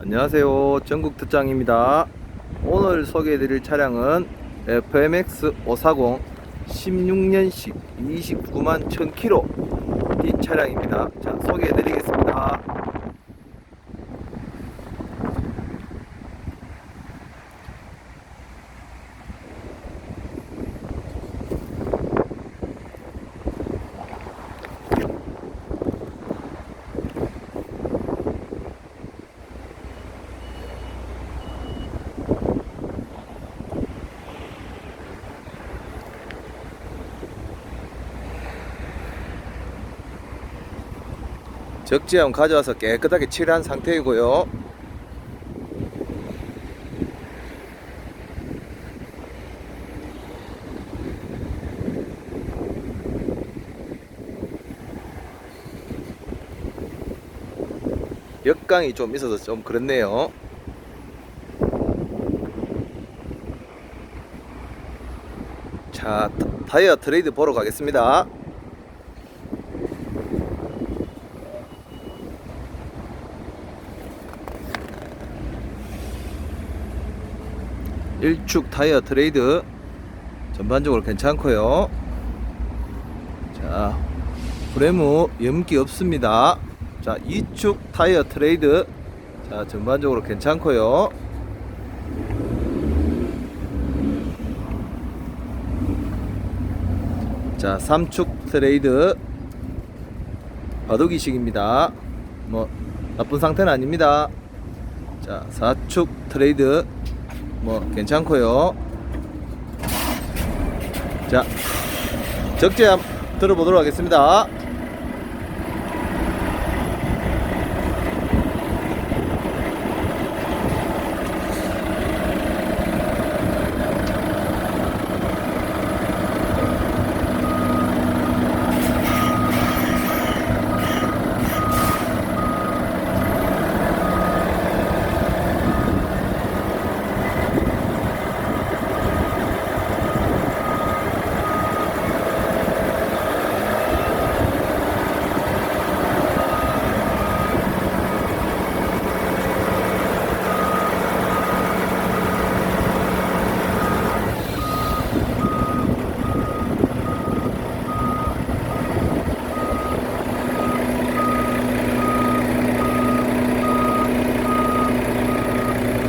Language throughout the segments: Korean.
안녕하세요. 전국 특장입니다. 오늘 소개해 드릴 차량은 FMX 540 16년식 29만 1000km 뛴 차량입니다. 자, 소개해 드리겠습니다. 적재함 가져와서 깨끗하게 칠한 상태이고요. 역강이 좀 있어서 좀 그렇네요. 자, 타- 타이어 트레이드 보러 가겠습니다. 일축 타이어 트레이드 전반적으로 괜찮고요. 자, 프레무 염기 없습니다. 자, 이축 타이어 트레이드 자, 전반적으로 괜찮고요. 자, 삼축 트레이드 바둑이식입니다. 뭐 나쁜 상태는 아닙니다. 자, 사축 트레이드 뭐 괜찮고요. 자, 적재함 들어보도록 하겠습니다.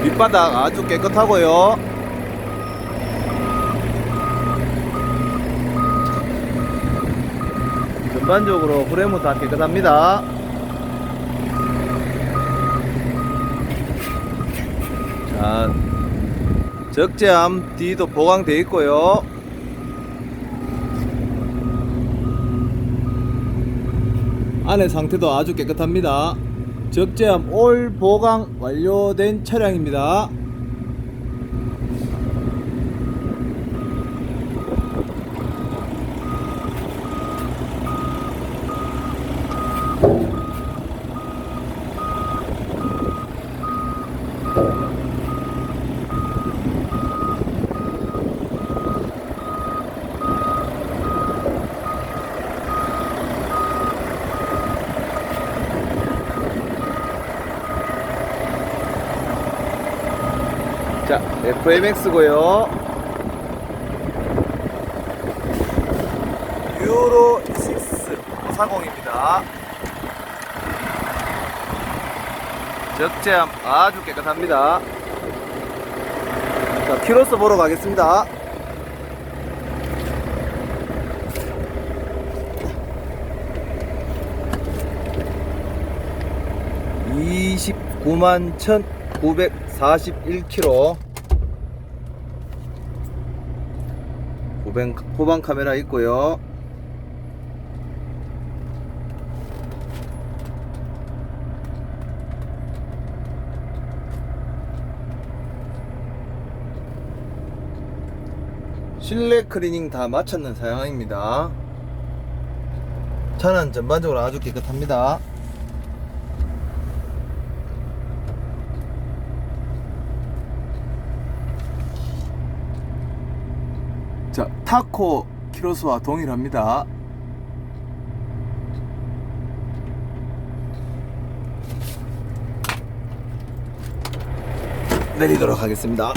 밑바닥 아주 깨끗하고요. 전반적으로 프레무 다 깨끗합니다. 자, 적재함 뒤도 보강되어 있고요. 안의 상태도 아주 깨끗합니다. 적재함 올 보강 완료된 차량입니다. 자, FMX고요. 유로 6 40입니다. 적재함 아주 깨끗합니다. 자, 키로수 보러 가겠습니다. (29만 1,941km) 후방, 후방 카메라 있고요. 실내 클리닝 다 마쳤는 사양입니다. 차는 전반적으로 아주 깨끗합니다. 타코 키로수와 동일합니다. 내리도록 하겠습니다.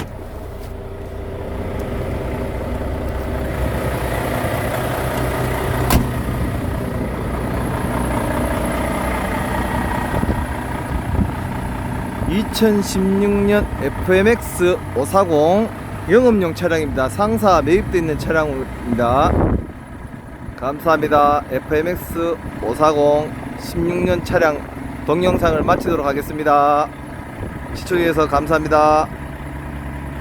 (2016년) FMX 540 영업용 차량입니다. 상사 매입되어 있는 차량입니다. 감사합니다. FMX 540 16년 차량 동영상을 마치도록 하겠습니다. 시청해주셔서 감사합니다